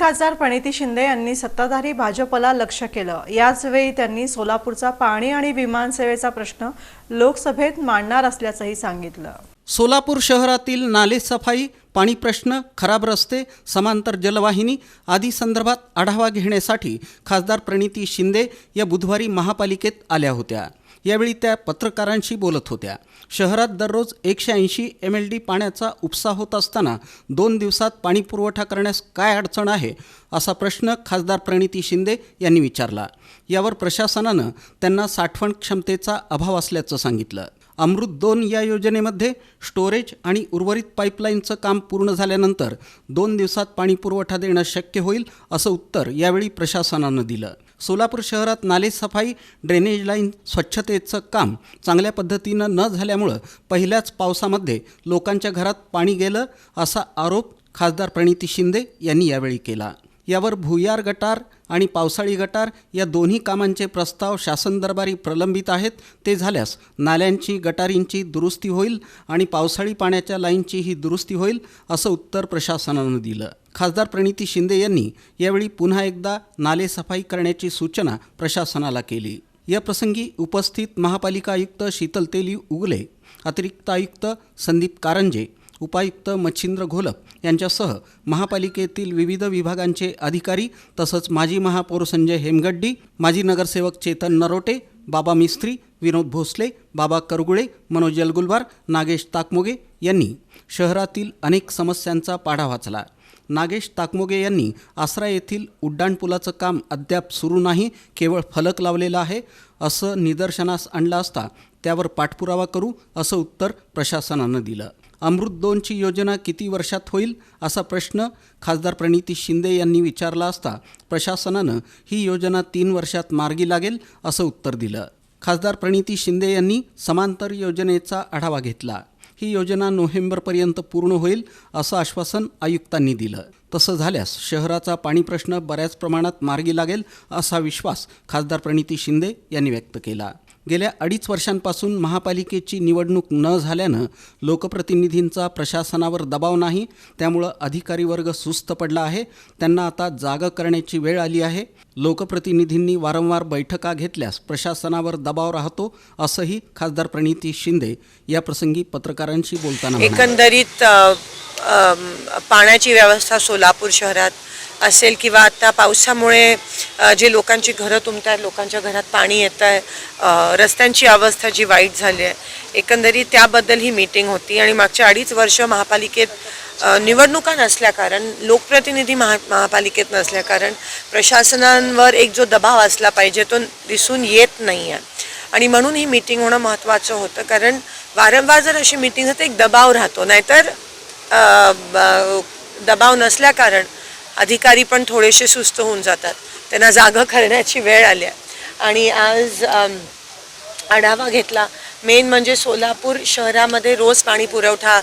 खासदार प्रणिती शिंदे यांनी सत्ताधारी भाजपला लक्ष केलं. याचवेळी त्यांनी सोलापूरचा पाणी आणि विमानसेवेचा प्रश्न लोकसभेत मांडणार असल्याचंही सांगितलं. सोलापूर शहरातील नालेसफाई पाणी प्रश्न खराब रस्ते समांतर जलवाहिनी आदी संदर्भात आढावा घेण्यासाठी खासदार प्रणिती शिंदे या बुधवारी महापालिकेत आल्या होत्या. यावेळी त्या पत्रकारांशी बोलत होत्या. शहरात दररोज एकशे ऐंशी एम एल डी पाण्याचा उपसा होत असताना दोन दिवसात पाणी पुरवठा करण्यास काय अडचण आहे? असा प्रश्न खासदार प्रणिती शिंदे यांनी विचारला. यावर प्रशासनानं त्यांना साठवण क्षमतेचा अभाव असल्याचं सांगितलं. अमृत दोन या योजनेमध्ये स्टोरेज आणि उर्वरित पाईपलाईनचं काम पूर्ण झाल्यानंतर दोन दिवसात पाणी पुरवठा देणं शक्य होईल असं उत्तर यावेळी प्रशासनानं दिलं. सोलापूर शहरात नालेसफाई ड्रेनेज लाईन स्वच्छतेचं काम चांगल्या पद्धतीनं न झाल्यामुळं पहिल्याच पावसामध्ये लोकांच्या घरात पाणी गेलं असा आरोप खासदार प्रणिती शिंदे यांनी यावेळी केला. यावर भुयार गटार आणि पावसाळी गटार या दोन्ही कामांचे प्रस्ताव शासन दरबारी प्रलंबित आहेत. ते झाल्यास नाल्यांची गटारींची दुरुस्ती होईल आणि पावसाळी पाण्याच्या लाईनचीही दुरुस्ती होईल असं उत्तर प्रशासनानं दिलं. खासदार प्रणिती शिंदे यांनी यावेळी पुन्हा एकदा नालेसफाई करण्याची सूचना प्रशासनाला केली. या प्रसंगी उपस्थित महापालिका आयुक्त शीतल तेली उगले अतिरिक्त आयुक्त संदीप कारंजे उपायुक्त मच्छिंद्र घोलप यांच्यासह महापालिकेतील विविध विभागांचे अधिकारी तसंच माजी महापौर संजय हेमगड्डी माजी नगरसेवक चेतन नरोटे बाबा मिस्त्री विनोद भोसले बाबा करगुळे मनोज जलगुलवार नागेश ताकमोगे यांनी शहरातील अनेक समस्यांचा पाढा वाचला. नागेश ताकमोगे यांनी आसरा येथील उड्डाणपुलाचं काम अद्याप सुरू नाही केवळ फलक लावलेला आहे. असं निदर्शनास आणलं असता त्यावर पाठपुरावा करू असं उत्तर प्रशासनानं दिलं. अमृत दोनची योजना किती वर्षात होईल असा प्रश्न खासदार प्रणिती शिंदे यांनी विचारला असता प्रशासनानं ही योजना तीन वर्षात मार्गी लागेल असं उत्तर दिलं. खासदार प्रणिती शिंदे यांनी समांतर योजनेचा आढावा घेतला. ही योजना नोव्हेंबरपर्यंत पूर्ण होईल असं आश्वासन आयुक्तांनी दिलं. तसं झाल्यास शहराचा पाणी प्रश्न बऱ्याच प्रमाणात मार्गी लागेल असा विश्वास खासदार प्रणिती शिंदे यांनी व्यक्त केला. गेल्या अडीच वर्षांपासून महापालिकेची निवडणूक न झाल्यानं लोकप्रतिनिधींचा प्रशासनावर दबाव नाही त्यामुळं अधिकारी वर्ग सुस्त पडला आहे. त्यांना आता जागा करण्याची वेळ आली आहे. लोकप्रतिनिधींनी वारंवार बैठका घेतल्यास प्रशासनावर दबाव राहतो असंही खासदार प्रणिती शिंदे या प्रसंगी पत्रकारांशी बोलताना एकंदरीत पाण्याची व्यवस्था सोलापूर शहरात असेल किंवा आता पावसामुळे जे लोकांची घरं तुमत आहेत लोकांच्या घरात पाणी येत आहे रस्त्यांची अवस्था जी वाईट झाली आहे एकंदरीत त्याबद्दल ही मीटिंग होती आणि मागच्या अडीच वर्ष महापालिकेत निवडणुका नसल्याकारण लोकप्रतिनिधी महा महापालिकेत नसल्या कारण प्रशासनांवर एक जो दबाव असला पाहिजे तो दिसून येत नाही आहे आणि म्हणून ही मीटिंग होणं महत्त्वाचं होतं कारण वारंवार जर अशी मीटिंग होते एक दबाव राहतो. नाहीतर दबाव नसल्याकारण अधिकारी पण थोडेसे सुस्त होऊन जातात. त्यांना जागं करण्याची वेळ आली आहे. आणि आज आढावा घेतला मेन म्हणजे सोलापूर शहरामध्ये रोज पाणी पुरवठा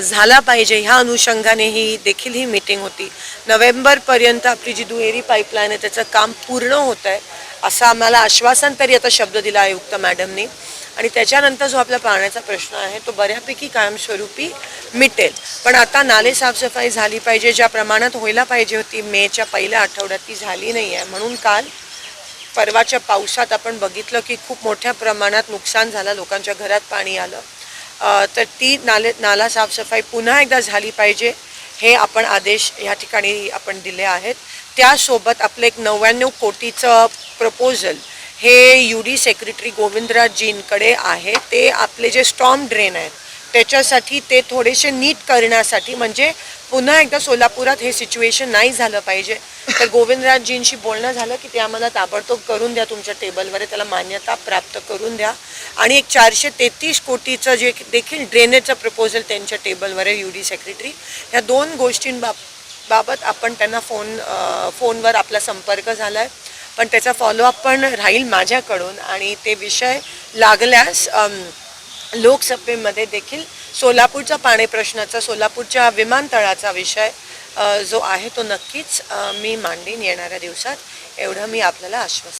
झाला पाहिजे. ह्या अनुषंगाने ही देखील ही मीटिंग होती. नोव्हेंबरपर्यंत आपली जी दुहेरी पाईपलाईन आहे त्याचं काम पूर्ण होत आहे असं आम्हाला आश्वासन तरी आता शब्द दिला आयुक्त मॅडमनी आणि त्याच्यानंतर जो आपला पाण्याचा प्रश्न आहे तो बऱ्यापैकी कायमस्वरूपी मिटेल. पण आता नाले साफसफाई झाली पाहिजे ज्या प्रमाणात व्हायला पाहिजे होती मेच्या पहिल्या आठवड्यात ती झाली नाही आहे म्हणून काल परवाच्या पावसात आपण बघितलं की खूप मोठ्या प्रमाणात नुकसान झालं लोकांच्या घरात पाणी आलं. तर ती नाले नाला साफसफाई पुन्हा एकदा झाली पाहिजे हे आपण आदेश या ठिकाणी आपण दिले आहेत. त्यासोबत आपलं एक नव्याण्णव कोटीचं प्रपोजल हे यू डी सेक्रेटरी गोविंदराजजींकडे आहे. ते आपले जे स्टॉम ड्रेन आहेत त्याच्यासाठी ते थोडेसे नीट करण्यासाठी म्हणजे पुन्हा एकदा सोलापुरात हे सिच्युएशन नाही झालं पाहिजे. तर गोविंदराजजींशी बोलणं झालं की ते आम्हाला ताबडतोब करून द्या तुमच्या टेबलवर त्याला मान्यता प्राप्त करून द्या. आणि एक चारशे तेहतीस कोटीचं जे देखील ड्रेनेजचं प्रपोजल त्यांच्या टेबलवर आहे यू डी सेक्रेटरी ह्या दोन गोष्टींबाब बाबत आपण त्यांना फोन फोनवर आपला संपर्क झाला आहे पण त्याचा फॉलोअप पण राहील माझ्याकडून. आणि ते विषय लागल्यास लोकसभेमध्ये देखील सोलापूरचा पाणी प्रश्नाचा सोलापूरच्या विमानतळाचा विषय जो आहे तो नक्कीच मी मांडीन येणाऱ्या दिवसात. एवढं मी आपल्याला आश्वस्त